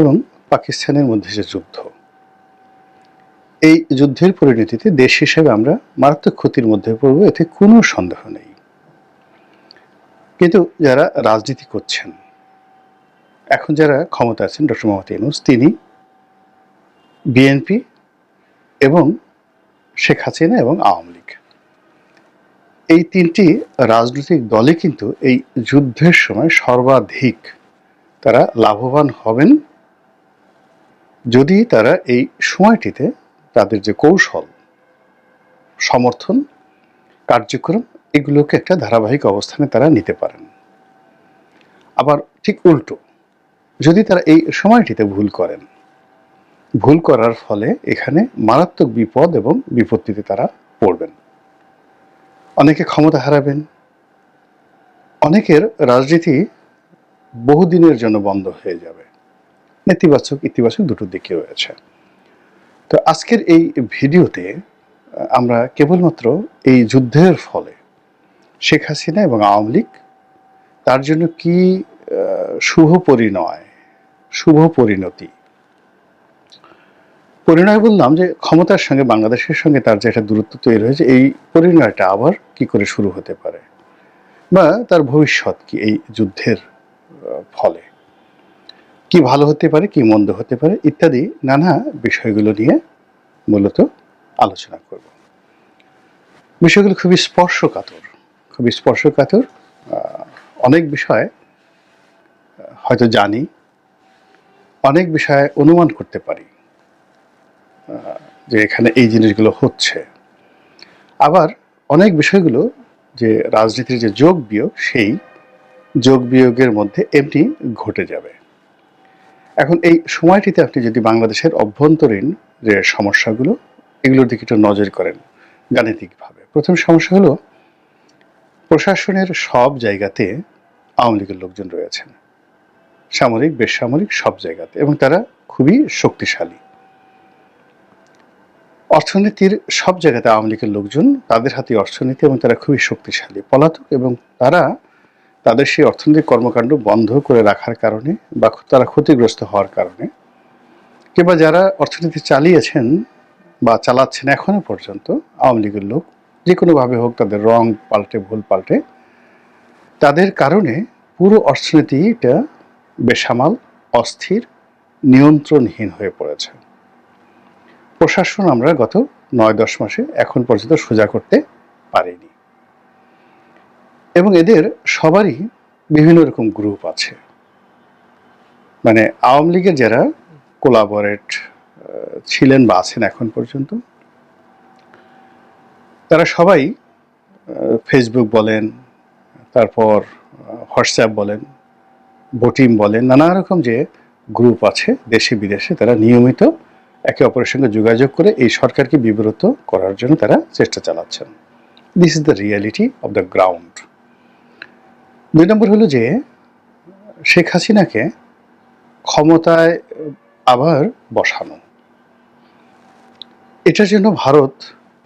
এবং পাকিস্তানের মধ্যে যে যুদ্ধ, এই যুদ্ধের পরিণতিতে দেশ হিসেবে আমরা মারাত্মক ক্ষতির মধ্যে পড়ব, এতে কোনো সন্দেহ নেই। কিন্তু যারা রাজনীতি করছেন, এখন যারা ক্ষমতা আছেন, ডক্টর মোহাম্মদ ইউনুস, তিনি বিএনপি এবং শেখ হাসিনা এবং আওয়ামী লীগ। এই তিনটি রাজনৈতিক দলে কিন্তু এই যুদ্ধের সময় সর্বাধিক তারা লাভবান হবেন যদি তারা এই সময়টিতে তাদের যে কৌশল, সমর্থন, কার্যক্রম, এগুলোকে একটা ধারাবাহিক অবস্থানে তারা নিতে পারেন। আবার ঠিক উল্টো, যদি তারা এই সময়টিতে ভুল করেন, ভুল করার ফলে এখানে মারাত্মক বিপদ এবং বিপত্তিতে তারা পড়বেন। অনেকে ক্ষমতা হারাবেন। অনেকের রাজনীতি বহুদিনের জন্য বন্ধ হয়ে যাবে। নেতিবাচক, ইতিবাচক দুটো দিকে রয়েছে। তো আজকের এই ভিডিওতে আমরা কেবলমাত্র এই যুদ্ধের ফলে শেখ হাসিনা এবং আওয়ামী লীগ, তার জন্য কি শুভ পরিণয়, শুভ পরিণতি? পরিণয় বললাম যে, ক্ষমতার সঙ্গে, বাংলাদেশের সঙ্গে তার যে একটা দূরত্ব তৈরি হয়েছে, এই পরিণয়টা আবার কি করে শুরু হতে পারে? বা তার ভবিষ্যৎ কি এই যুদ্ধের ফলে? কি ভালো হতে পারে, কি মন্দ হতে পারে, ইত্যাদি নানা বিষয়গুলো নিয়ে মূলত আলোচনা করব। বিষয়গুলো খুবই স্পর্শকাতর খুবই স্পর্শকাতর। অনেক বিষয় হয়তো জানি, অনেক বিষয়ে অনুমান করতে পারি যে এখানে এই জিনিসগুলো হচ্ছে। আবার অনেক বিষয়গুলো যে রাজনীতির যে যোগ বিয়োগ, সেই যোগ বিয়োগের মধ্যে এমনি ঘটে যাবে। এখন এই সময়টিতে আপনি যদি বাংলাদেশের অভ্যন্তরীণ যে সমস্যাগুলো, এগুলোর দিকে একটু নজর করেন গাণিতিকভাবে। প্রথম সমস্যা হলো, প্রশাসনের সব জায়গাতে আওয়ামী লীগের লোকজন রয়েছেন। সামরিক, বেসামরিক সব জায়গাতে এবং তারা খুবই শক্তিশালী। অর্থনীতির সব জায়গাতে আওয়ামী লীগের লোকজন তাদের হাতে অর্থনীতি এবং তারা খুবই শক্তিশালী। পলাতক এবং তারা তাদের সেই অর্থনৈতিক কর্মকাণ্ড বন্ধ করে রাখার কারণে বা তারা ক্ষতিগ্রস্ত হওয়ার কারণে, কিংবা যারা অর্থনীতি চালিয়েছেন বা চালাচ্ছেন এখনও পর্যন্ত, আওয়ামী লীগের লোক, যে কোনোভাবে হোক তাদের রং পাল্টে, ভুল পাল্টে, তাদের কারণে পুরো অর্থনীতিটা বেসামাল, অস্থির, নিয়ন্ত্রণহীন হয়ে পড়েছে। প্রশাসন আমরা গত নয় দশ মাসে এখন পর্যন্ত সোজা করতে পারিনি। এবং এদের সবারই বিভিন্ন রকম গ্রুপ আছে। মানে আওয়ামী লীগের যারা কোলাবরেট ছিলেন বা আছেন এখন পর্যন্ত, তারা সবাই ফেসবুক বলেন, তারপর হোয়াটসঅ্যাপ বলেন ভোটিং বলেন, নানা রকম যে গ্রুপ আছে দেশে বিদেশে, তারা নিয়মিত একে অপরের সঙ্গে যোগাযোগ করে এই সরকারকে বিব্রত করার জন্য তারা চেষ্টা চালাচ্ছেন। This is the reality of the ground দুই নম্বর হলো যে, শেখ হাসিনাকে ক্ষমতায় আবার বসানো। এটার জন্য ভারত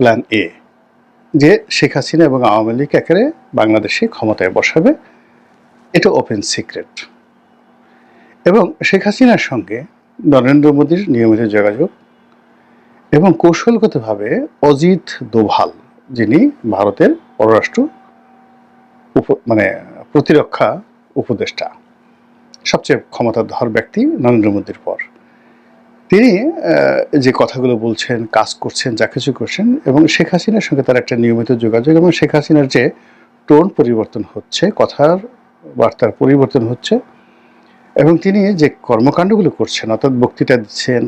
প্ল্যান এ যে শেখ হাসিনা এবং আওয়ামী লীগ একেবারে বাংলাদেশে ক্ষমতায় বসাবে। এটা ওপেন সিক্রেট এবং শেখ হাসিনার সঙ্গে নরেন্দ্র মোদীর নিয়মিত যোগাযোগ এবং কৌশলগতভাবে অজিত দোভাল, যিনি ভারতের পররাষ্ট্র উপ মানে প্রতিরক্ষা উপদেষ্টা, সবচেয়ে ক্ষমতাধর ব্যক্তি নরেন্দ্র মোদীর পর। তিনি যে কথাগুলো বলছেন, কাজ করছেন, যা কিছু করছেন এবং শেখ হাসিনার সঙ্গে তার একটা নিয়মিত যোগাযোগ এবং শেখ হাসিনার যে টোন পরিবর্তন হচ্ছে, কথার বার্তার পরিবর্তন হচ্ছে এবং তিনি যে কর্মকাণ্ডগুলো করছেন, অর্থাৎ বক্তৃতা দিচ্ছেন,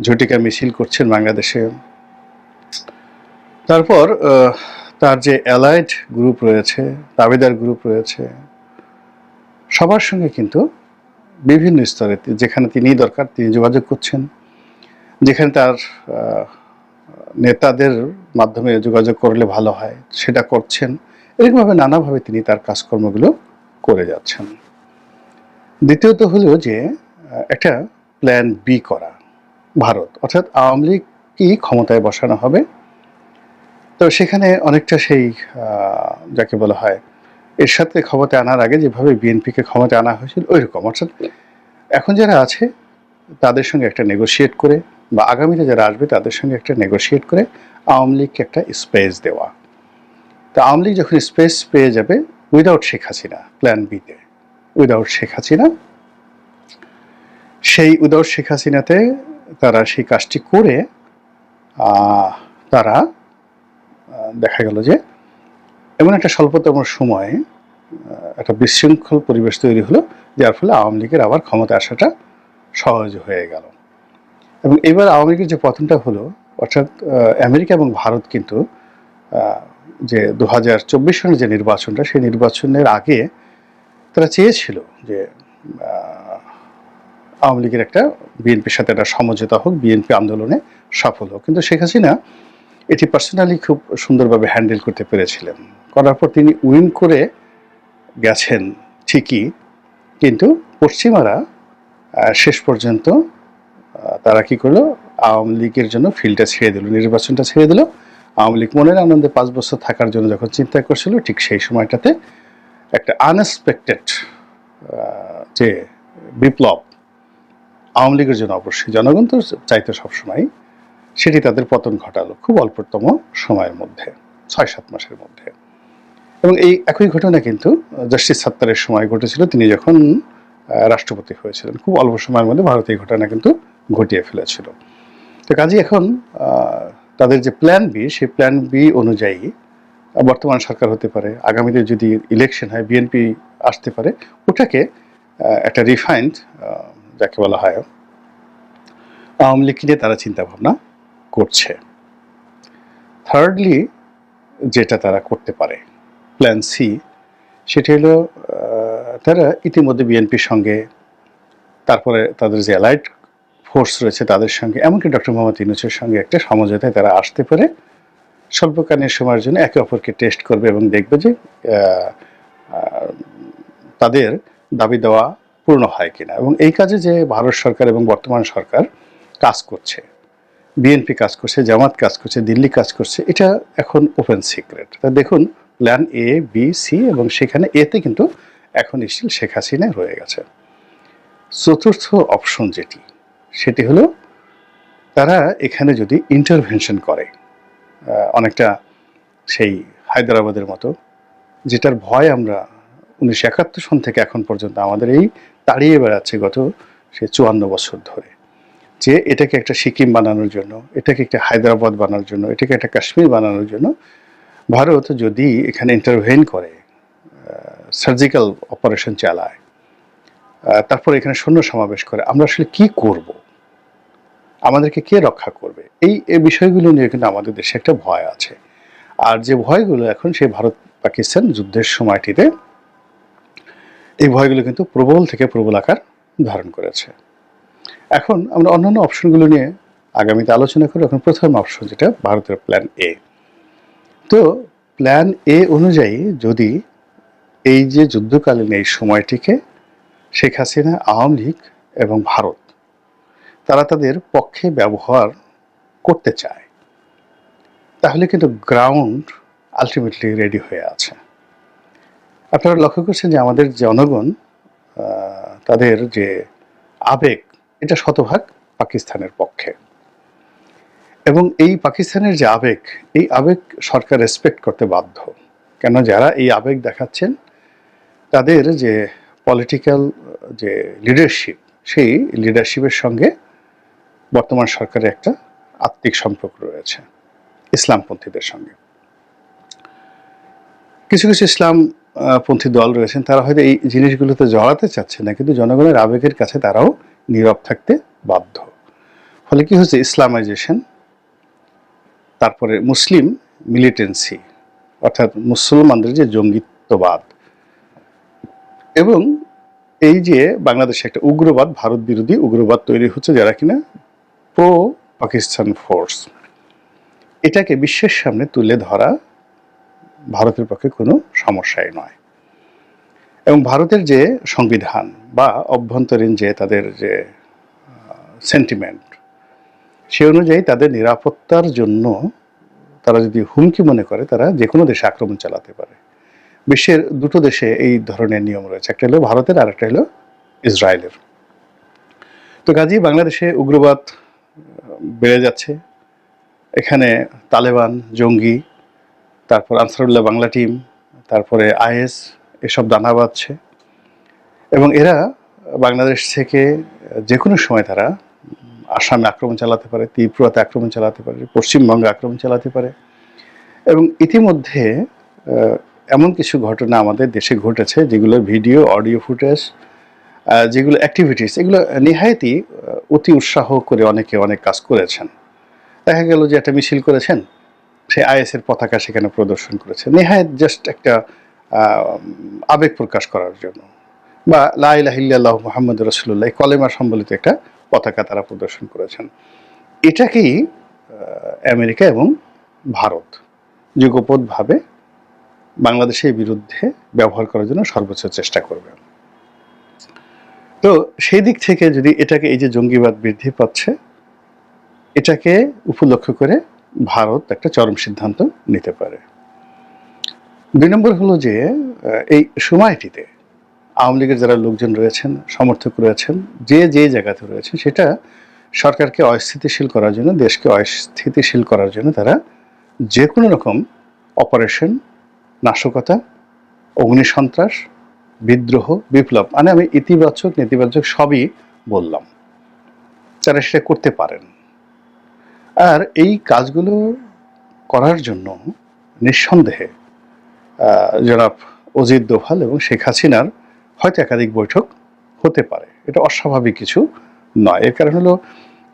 ঝটিকা মিছিল করছেন বাংলাদেশে। তারপর তার যে অ্যালাইড গ্রুপ রয়েছে দাবিদার গ্রুপ রয়েছে, সবার সঙ্গে কিন্তু বিভিন্ন স্তরে যেখানে তিনি দরকার তিনি যোগাযোগ করছেন, যেখানে তার নেতাদের মাধ্যমে যোগাযোগ করলে ভালো হয়, সেটা করছেন। এরকমভাবে নানাভাবে তিনি তার কাজকর্মগুলো করে যাচ্ছেন। দ্বিতীয়ত হলো যে একটা প্ল্যান বি করা, ভারত। অর্থাৎ আওয়ামী লীগকেই ক্ষমতায় বসানো হবে? তো সেখানে অনেকটা সেই যাকে বলা হয় এর সাথে ক্ষমতা আনার আগে যেভাবে বিএনপিকে ক্ষমতা আনা হয়েছিল ওই রকম অর্থাৎ এখন যারা আছে, তাদের সঙ্গে একটা নেগোশিয়েট করে বা আগামীতে যারা আসবে, তাদের সঙ্গে একটা নেগোশিয়েট করে আওয়ামী লীগকে একটা স্পেস দেওয়া। তা আওয়ামী লীগ যখন স্পেস পেয়ে যাবে উইদাউট শেখ হাসিনা প্ল্যান বিতে উইদাউট শেখ হাসিনা, সেই উইদাউট শেখ হাসিনাতে তারা সেই কাজটি করে তারা দেখা গেল যে এমন একটা স্বল্পতম সময়ে একটা বিশৃঙ্খল পরিবেশ তৈরি হলো, যার ফলে আওয়ামী লীগের আবার ক্ষমতা আসাটা সহজ হয়ে গেল। এবং এবার আওয়ামী লীগের যে পতনটা হলো, অর্থাৎ আমেরিকা এবং ভারত কিন্তু যে দু হাজার চব্বিশ সনের যে নির্বাচনটা, সেই নির্বাচনের আগে তারা চেয়েছিল যে আওয়ামী লীগের একটা বিএনপির সাথে একটা সমঝোতা হোক, বিএনপি আন্দোলনে সফল হোক। কিন্তু শেখ হাসিনা এটি পার্সোনালি খুব সুন্দরভাবে হ্যান্ডেল করতে পেরেছিলেন। করার পর তিনি উইন করে গেছেন ঠিকই, কিন্তু পশ্চিমারা শেষ পর্যন্ত তারা কি করল? আওয়ামী লীগের জন্য ফিল্ডটা ছেড়ে দিল, নির্বাচনটা ছেড়ে দিল। আওয়ামী লীগ মনের আনন্দে পাঁচ বছর থাকার জন্য যখন চিন্তা করছিল, ঠিক সেই সময়টাতে একটা আনএক্সপেক্টেড যে বিপ্লব আওয়ামী লীগের জন্য অবশ্যই। জনগণ তো চাইতো সবসময় সেটি তাদের পতন ঘটালো খুব অল্পতম সময়ের মধ্যে ছয় সাত মাসের মধ্যে। এবং এই একই ঘটনা কিন্তু জাস্টিস সাত্তারের সময় ঘটেছিল। তিনি যখন রাষ্ট্রপতি হয়েছিলেন, খুব অল্প সময়ের মধ্যে ভারত এই ঘটনা কিন্তু ঘটিয়ে ফেলেছিল। তো কাজে এখন তাদের যে প্ল্যান বি সেই প্ল্যান বি অনুযায়ী বর্তমান সরকার হতে পারে, আগামীতে যদি ইলেকশন হয় বিএনপি আসতে পারে, ওটাকে একটা রিফাইন্ড যাকে বলা হয় আওয়ামী লীগ নিয়ে তারা চিন্তা ভাবনা করছে। থার্ডলি যেটা তারা করতে পারে প্ল্যান সি সেটি হলো তারা ইতিমধ্যে বিএনপির সঙ্গে, তারপরে তাদের যে অ্যালাইড ফোর্স রয়েছে তাদের সঙ্গে, এমনকি ডক্টর মোহাম্মদ ইউনুসের সঙ্গে একটা সমঝোতায় তারা আসতে পারে। স্বল্পকালীন সময়ের জন্য একে অপরকে টেস্ট করবে এবং দেখবে যে তাদের দাবি দেওয়া পূর্ণ হয় কিনা। এবং এই কাজে যে ভারত সরকার এবং বর্তমান সরকার কাজ করছে। বিএনপি কাজ করছে, জামাত কাজ করছে, দিল্লি কাজ করছে, এটা এখন ওপেন সিক্রেট তা দেখুন প্ল্যান এ বি সি এবং সেখানে এতে কিন্তু এখন স্টিল শেখ হাসিনা রয়ে গেছে। চতুর্থ অপশন যেটি, সেটি হলো তারা এখানে যদি ইন্টারভেনশন করে অনেকটা সেই হায়দ্রাবাদের মতো, যেটার ভয় আমরা উনিশশো একাত্তর সন থেকে এখন পর্যন্ত আমাদের এই তাড়িয়ে বেড়াচ্ছে গত, সে চুয়ান্ন বছর ধরে। যে এটাকে একটা সিকিম বানানোর জন্য, এটাকে একটা হায়দ্রাবাদ বানানোর জন্য, এটাকে একটা কাশ্মীর বানানোর জন্য ভারত যদি এখানে ইন্টারভেন করে সার্জিক্যাল অপারেশন চালায় তারপর এখানে সৈন্য সমাবেশ করে, আমরা আসলে কি করব? আমাদেরকে কে রক্ষা করবে? এই এই বিষয়গুলো নিয়ে কিন্তু আমাদের দেশে একটা ভয় আছে। আর যে ভয়গুলো এখন সেই ভারত পাকিস্তান যুদ্ধের সময়টিতে, এই ভয়গুলো কিন্তু প্রবল থেকে প্রবল আকার ধারণ করেছে। এখন আমরা অন্যান্য অপশনগুলো নিয়ে আগামীতে আলোচনা করি। এখন প্রথম অপশন যেটা, ভারতের প্ল্যান এ তো প্ল্যান এ অনুযায়ী যদি এই যে যুদ্ধকালীন এই সময়টিকে শেখ হাসিনা, আওয়ামী লীগ এবং ভারত, তারা তাদের পক্ষে ব্যবহার করতে চায়, তাহলে কিন্তু গ্রাউন্ড আলটিমেটলি রেডি হয়ে আছে। আপনারা লক্ষ্য করছেন যে আমাদের জনগণ তাদের যে আবেগ এটা শতভাগ পাকিস্তানের পক্ষে। এবং এই পাকিস্তানের যে আবেগ এই আবেগ সরকার রেসপেক্ট করতে বাধ্য। কেন যারা এই আবেগ দেখাচ্ছেন তাদের যে পলিটিক্যাল যে লিডারশিপ সেই লিডারশিপের সঙ্গে বর্তমান সরকারের একটা আত্মিক সম্পর্ক রয়েছে ইসলামপন্থীদের সঙ্গে। কিছু কিছু ইসলাম আহ, পন্থী দল রয়েছেন তারা হয়তো এই জিনিসগুলোতে জড়াতে চাচ্ছে না কিন্তু জনগণের আবেগের কাছে তারাও নীরব থাকতে বাধ্য। ফলে কি হচ্ছে ইসলামাইজেশন, তারপরে মুসলিম মিলিটেন্সি, অর্থাৎ মুসলমানদের যে জঙ্গিত্ববাদ এবং এই যে বাংলাদেশে একটা উগ্রবাদ, ভারত বিরোধী উগ্রবাদ তৈরি হচ্ছে যারা কিনা? প্রো পাকিস্তান ফোর্স এটাকে বিশ্বের সামনে তুলে ধরা ভারতের পক্ষে কোনো সমস্যাই নয়। এবং ভারতের যে সংবিধান বা অভ্যন্তরীণ যে তাদের যে সেন্টিমেন্ট সে অনুযায়ী তাদের নিরাপত্তার জন্য তারা যদি হুমকি মনে করে, তারা যে কোনো দেশে আক্রমণ চালাতে পারে। বিশ্বের দুটো দেশে এই ধরনের নিয়ম রয়েছে। একটা হলো ভারতের আর একটা হলো ইসরায়েলের। তো কাজেই বাংলাদেশে উগ্রবাদ বেড়ে যাচ্ছে। এখানে তালেবান, জঙ্গি, তারপর আনসারুল্লাহ বাংলা টিম তারপরে আইএস এসব দানা বাঁধছে। এবং এরা বাংলাদেশ থেকে যে কোনো সময় তারা আসামে আক্রমণ চালাতে পারে, ত্রিপুরাতে আক্রমণ চালাতে পারে, পশ্চিমবঙ্গে আক্রমণ চালাতে পারে। এবং ইতিমধ্যে এমন কিছু ঘটনা আমাদের দেশে ঘটেছে যেগুলো ভিডিও, অডিও ফুটেজ যেগুলো অ্যাক্টিভিটিস এগুলো নিহায়তি অতি উৎসাহ করে অনেকে অনেক কাজ করেছেন। দেখা গেল যে একটা মিছিল করেছেন, সে আইএসের পতাকা সেখানে প্রদর্শন করেছে। নেহায়ত জাস্ট একটা আবেগ প্রকাশ করার জন্য। বা লাইলাহিল্লাহ মোহাম্মদ রসুল্লাহ কলেমা সম্বলিত একটা পতাকা তারা প্রদর্শন করেছেন। এটাকেই আমেরিকা এবং ভারত যুগপথভাবে বাংলাদেশের বিরুদ্ধে ব্যবহার করার জন্য সর্বোচ্চ চেষ্টা করবে। তো সেই দিক থেকে যদি এটাকে, এই যে জঙ্গিবাদ বৃদ্ধি পাচ্ছে, এটাকে উপলক্ষ করে ভারত একটা চরম সিদ্ধান্ত নিতে পারে। দুই নম্বর হলো যে এই সময়টিতে আওয়ামী লীগের যারা লোকজন রয়েছেন, সমর্থক রয়েছেন, যে যে জায়গাতে রয়েছে সেটা সরকারকে অস্থিতিশীল করার জন্য, দেশকে অস্থিতিশীল করার জন্য তারা যে কোনো রকম অপারেশন, নাশকতা, অগ্নিসন্ত্রাস, বিদ্রোহ, বিপ্লব মানে আমি ইতিবাচক, নেতিবাচক সবই বললাম। তারা সেটা করতে পারেন। আর এই কাজগুলো করার জন্য নিঃসন্দেহে জনাব অজিত দোভাল এবং শেখ হাসিনার হয়তো একাধিক বৈঠক হতে পারে। এটা অস্বাভাবিক কিছু নয়। এর কারণ হলো,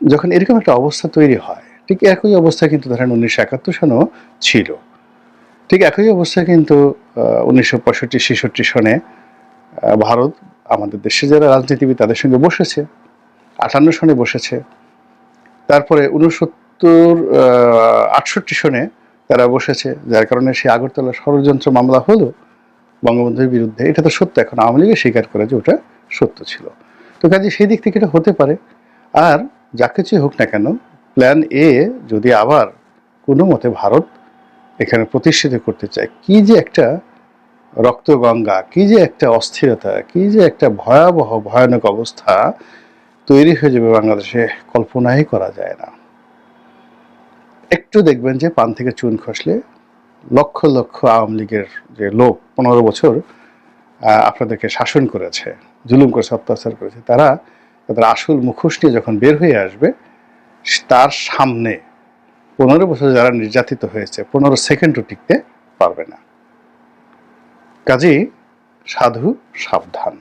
যখন এরকম একটা অবস্থা তৈরি হয়, ঠিক একই অবস্থা কিন্তু ধরেন উনিশশো একাত্তর সনেও ছিল। ঠিক একই অবস্থা কিন্তু উনিশশো পঁয়ষট্টি, ছেষট্টি সনে ভারত, আমাদের দেশে যারা রাজনীতিবিদ তাদের সঙ্গে বসেছে, আটান্ন সনে বসেছে। তারপরে উনসত্তর আটষট্টি সনে তারা বসেছে, যার কারণে সেই আগরতলা ষড়যন্ত্র মামলা হলো বঙ্গবন্ধুর বিরুদ্ধে। এটা তো সত্য, এখন আওয়ামী লীগে স্বীকার করে যে ওটা সত্য ছিল। তো কাজে সেই দিক থেকে এটা হতে পারে। আর যা কিছুই হোক না কেন প্ল্যান এ যদি আবার কোনো মতে ভারত এখানে প্রতিষ্ঠিত করতে চায়, কি যে একটা রক্তগঙ্গা, কি যে একটা অস্থিরতা, কি যে একটা ভয়াবহ, ভয়ানক অবস্থা তৈরি হয়ে যাবে বাংলাদেশে, কল্পনাই করা যায় না। একটু দেখবেন যে পান থেকে চুন খসলে লক্ষ লক্ষ আওয়ামী লীগের যে লোক পনেরো বছর আপনাদেরকে শাসন করেছে, জুলুম করেছে, অত্যাচার করেছে, তারা তাদের আসল মুখোশ নিয়ে যখন বের হয়ে আসবে, তার সামনে পনেরো বছর যারা নির্যাতিত হয়েছে, পনেরো সেকেন্ডও টিকতে পারবে না। কাজেই সাধু সাবধান।